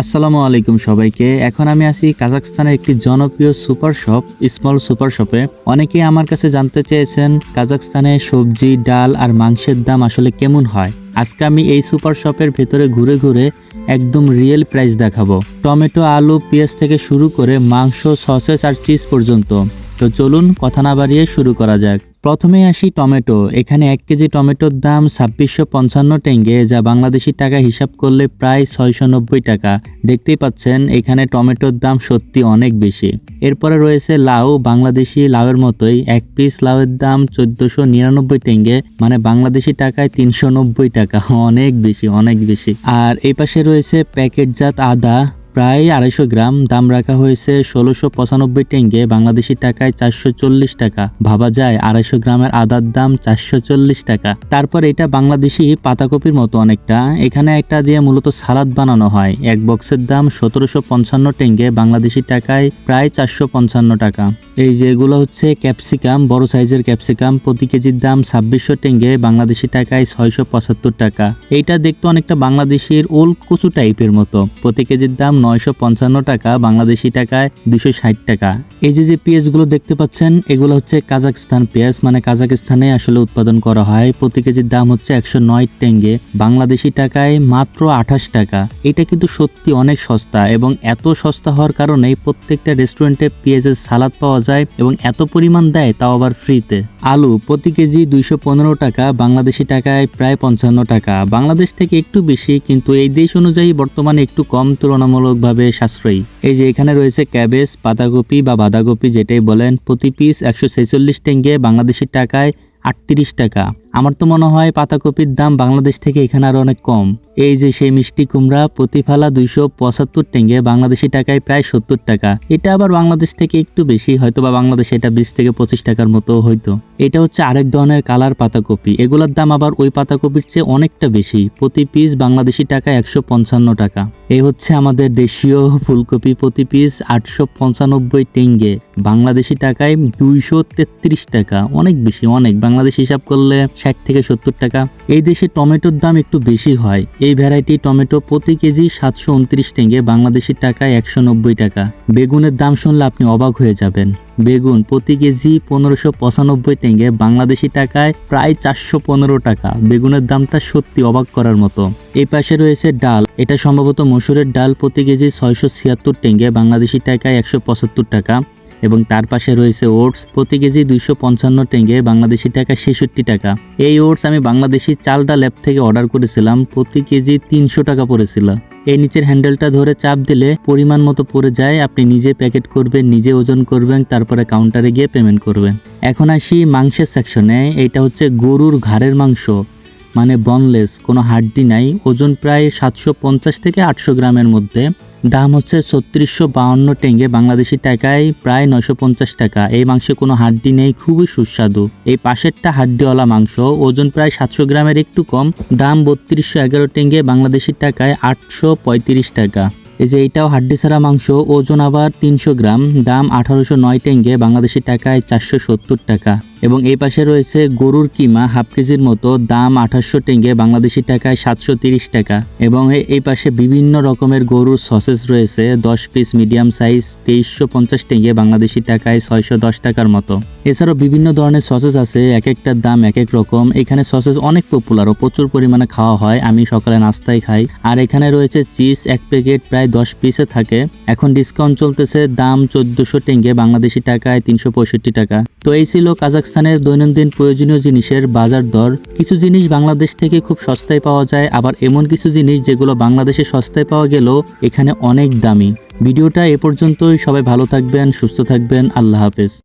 আসসালামু আলাইকুম সবাইকে। এখন আমি আছি কাজাকস্তানের একটি জনপ্রিয় সুপার শপ স্মল সুপার শপে অনেকেই আমার কাছে জানতে চেয়েছেন কাজাকস্তানে সবজি, ডাল আর মাংসের দাম আসলে কেমন হয়। আজকে আমি এই সুপার শপের ভেতরে ঘুরে ঘুরে একদম রিয়েল প্রাইস দেখাবো। টমেটো, আলু, পেঁয়াজ থেকে শুরু করে মাংস সসেস আর চিজ পর্যন্ত। তো চলুন কথা না বাড়িয়ে শুরু করা যাক। প্রথমেই আসি টমেটো। এখানে এক কেজি টমেটোর দাম ছাব্বিশশো পঞ্চান্ন টেঙ্গে, যা বাংলাদেশি টাকা হিসাব করলে প্রায় ছয়শো নব্বই টাকা। দেখতেই পাচ্ছেন, এখানে টমেটোর দাম সত্যি অনেক বেশি। এরপরে রয়েছে লাউ। বাংলাদেশি লাউয়ের মতোই এক পিস লাউয়ের দাম চোদ্দশো নিরানব্বই টেঙ্গে মানে বাংলাদেশি টাকায় তিনশো নব্বই টাকা। অনেক বেশি অনেক বেশি। আর এই পাশে রয়েছে প্যাকেটজাত আদা। প্রায় আড়াইশো গ্রাম। দাম রাখা হয়েছে ষোলোশো পঁচানব্বই টেঙ্গে, বাংলাদেশি টাকায় চারশো চল্লিশ টাকা। ভাবা যায় আড়াইশো গ্রামের আদার দাম চারশো চল্লিশ টাকা। তারপর এটা বাংলাদেশি পাতাকপির মতো অনেকটা। এখানে একটা দিয়ে মূলত সালাদ বানানো হয়। এক বক্সের দাম সতেরোশো পঞ্চান্ন টেঙ্গে, বাংলাদেশি টাকায় প্রায় চারশো পঞ্চান্ন টাকা। এই যেগুলো হচ্ছে ক্যাপসিকাম, বড় সাইজের ক্যাপসিকাম, প্রতি কেজির দাম ছাব্বিশশো টেঙ্গে, বাংলাদেশি টাকায় ছয়শো পঁচাত্তর টাকা। এইটা দেখতে অনেকটা বাংলাদেশের ওল কচু টাইপের মতো। প্রতি কেজির দাম নয়শো পঞ্চান্ন টাকা, বাংলাদেশি টাকায় দুশো ষাট টাকা। এই যে যে পেঁয়াজগুলো দেখতে পাচ্ছেন, এগুলো হচ্ছে কাজাকস্তান পেঁয়াজ মানে কাজাকস্তানে আসলে উৎপাদন করা হয়। প্রতি কেজির দাম হচ্ছে একশো নয় টেঙ্গে, বাংলাদেশি টাকায় মাত্র আঠাশ টাকা। এটা কিন্তু সত্যি অনেক সস্তা এবং এত সস্তা হওয়ার কারণেই প্রত্যেকটা রেস্টুরেন্টে পেঁয়াজের সালাদ পাওয়া যায় এবং এত পরিমাণ দেয় তাও আবার ফ্রিতে। আলু প্রতি কেজি দুইশো পনেরো টাকা, বাংলাদেশি টাকায় প্রায় পঞ্চান্ন টাকা। বাংলাদেশ থেকে একটু বেশি, কিন্তু এই দেশ অনুযায়ী বর্তমানে একটু কম তুলনামূলকভাবে সাশ্রয়ী। এই যে এখানে রয়েছে ক্যাবেজ, পাতাকপি বা বাঁধাকপি যেটাই বলেন, প্রতি পিস একশো ছেচল্লিশ টেঙ্গে বাংলাদেশের টাকায় আটত্রিশ টাকা। আমার তো মনে হয় পাতাকপির দাম বাংলাদেশ থেকে এখানে আরও অনেক কম। এই যে সেই মিষ্টি কুমড়া প্রতি ফালা দুইশো পঁচাত্তর টেঙ্গে, বাংলাদেশি টাকায় প্রায় সত্তর টাকা। এটা আবার বাংলাদেশ থেকে একটু বেশি হয়তো বা বাংলাদেশে এটা বিশ থেকে পঁচিশ টাকার মতো হয়তো। এটা হচ্ছে আরেক ধরনের কালার পাতাকপি। এগুলোর দাম আবার ওই পাতাকপির চেয়ে অনেকটা বেশি। প্রতি পিস বাংলাদেশি টাকা একশো পঞ্চান্ন টাকা। এই হচ্ছে আমাদের দেশীয় ফুলকপি প্রতি পিস আটশো পঞ্চানব্বই টেঙ্গে। বাংলাদেশি টাকায় দুইশো তেত্রিশ টাকা। অনেক বেশি, অনেক। বাংলাদেশ হিসাব করলে ষাট থেকে সত্তর টাকা। এই দেশে টমেটোর দাম একটু বেশি হয়। এই ভ্যারাইটি টমেটো প্রতি কেজি সাতশো উনত্রিশ টেঙ্গে বাংলাদেশি টাকায় একশো নব্বই টাকা। বেগুনের দাম শুনলে আপনি অবাক হয়ে যাবেন। বেগুন প্রতি কেজি পনেরোশো পঁচানব্বই টেঙ্গে বাংলাদেশি টাকায় প্রায় চারশো পনেরো টাকা। বেগুনের দামটা সত্যি অবাক করার মতো। এই পাশে রয়েছে ডাল। এটা সম্ভবত মসুরের ডাল প্রতি কেজি ছয়শো ছিয়াত্তর টেঙ্গে বাংলাদেশি টাকায় একশো পঁচাত্তর টাকা। এবং তার পাশে রয়েছে ওটস। প্রতি কেজি দুইশো পঞ্চান্ন টেঙ্গে, বাংলাদেশি টাকা ছেষট্টি টাকা। এই ওটস আমি বাংলাদেশি চালডা ল্যাব থেকে অর্ডার করেছিলাম। প্রতি কেজি তিনশো টাকা পড়েছিল। এই নিচের হ্যান্ডেলটা ধরে চাপ দিলে পরিমাণ মতো পড়ে যায়। আপনি নিজে প্যাকেট করবেন, নিজে ওজন করবেন, তারপরে কাউন্টারে গিয়ে পেমেন্ট করবেন। এখন আসি মাংসের সেকশনে এইটা হচ্ছে গরুর ঘাড়ের মাংস। মানে বনলেস কোনো হাড্ডি নাই। ওজন প্রায় সাতশো পঞ্চাশ থেকে আটশো গ্রামের মধ্যে। দাম হচ্ছে ছত্রিশশো বাউন্ন টেঙ্গে, বাংলাদেশি টাকায় প্রায় নয়শো পঞ্চাশ টাকা। এই মাংসে কোনো হাড্ডি নেই, খুবই সুস্বাদু। এই পাশেরটা হাড্ডিওয়ালা মাংস, ওজন প্রায় সাতশো গ্রামের একটু কম। দাম বত্রিশশো এগারো টেঙ্গে, বাংলাদেশি টাকায় আটশো পঁয়ত্রিশ টাকা। এই যে এইটাও হাড্ডি ছাড়া মাংস, ওজন আবার তিনশো গ্রাম। দাম আঠারোশো নয় টেঙ্গে, বাংলাদেশি টাকায় চারশো সত্তর টাকা। এবং এই পাশে রয়েছে গরুর কিমা, হাফ কেজির মতো, দাম আঠাশশো টেঙ্গে, বাংলাদেশি টাকায় সাতশো তিরিশ টাকা। এবং এই পাশে বিভিন্ন রকমের গরুর সসেস রয়েছে, দশ পিস মিডিয়াম সাইজ, তেইশশো পঞ্চাশ টেঙ্গে, বাংলাদেশি টাকায় ছয়শো দশ টাকার মতো। এছাড়াও বিভিন্ন ধরনের সসেস আছে, এক একটার দাম এক এক রকম। এখানে সসেস অনেক পপুলার ও প্রচুর পরিমাণে খাওয়া হয়, আমি সকালে নাস্তায় খাই। আর এখানে রয়েছে চিজ, এক প্যাকেট প্রায় দশ পিসে থাকে। এখন ডিসকাউন্ট চলতেছে, দাম চোদ্দশো টেঙ্গে, বাংলাদেশি টাকায় তিনশো পঁয়ষট্টি টাকা। তো এই ছিল কাজাকস্তানের দৈনন্দিন প্রয়োজনীয় জিনিসের বাজার দর, কিছু জিনিস বাংলাদেশ থেকে খুব সস্তায় পাওয়া যায়, আবার এমন কিছু জিনিস যেগুলো বাংলাদেশে সস্তায় পাওয়া গেলেও এখানে অনেক দামি। ভিডিওটা এ পর্যন্তই, সবাই ভালো থাকবেন, সুস্থ থাকবেন, আল্লাহ হাফেজ।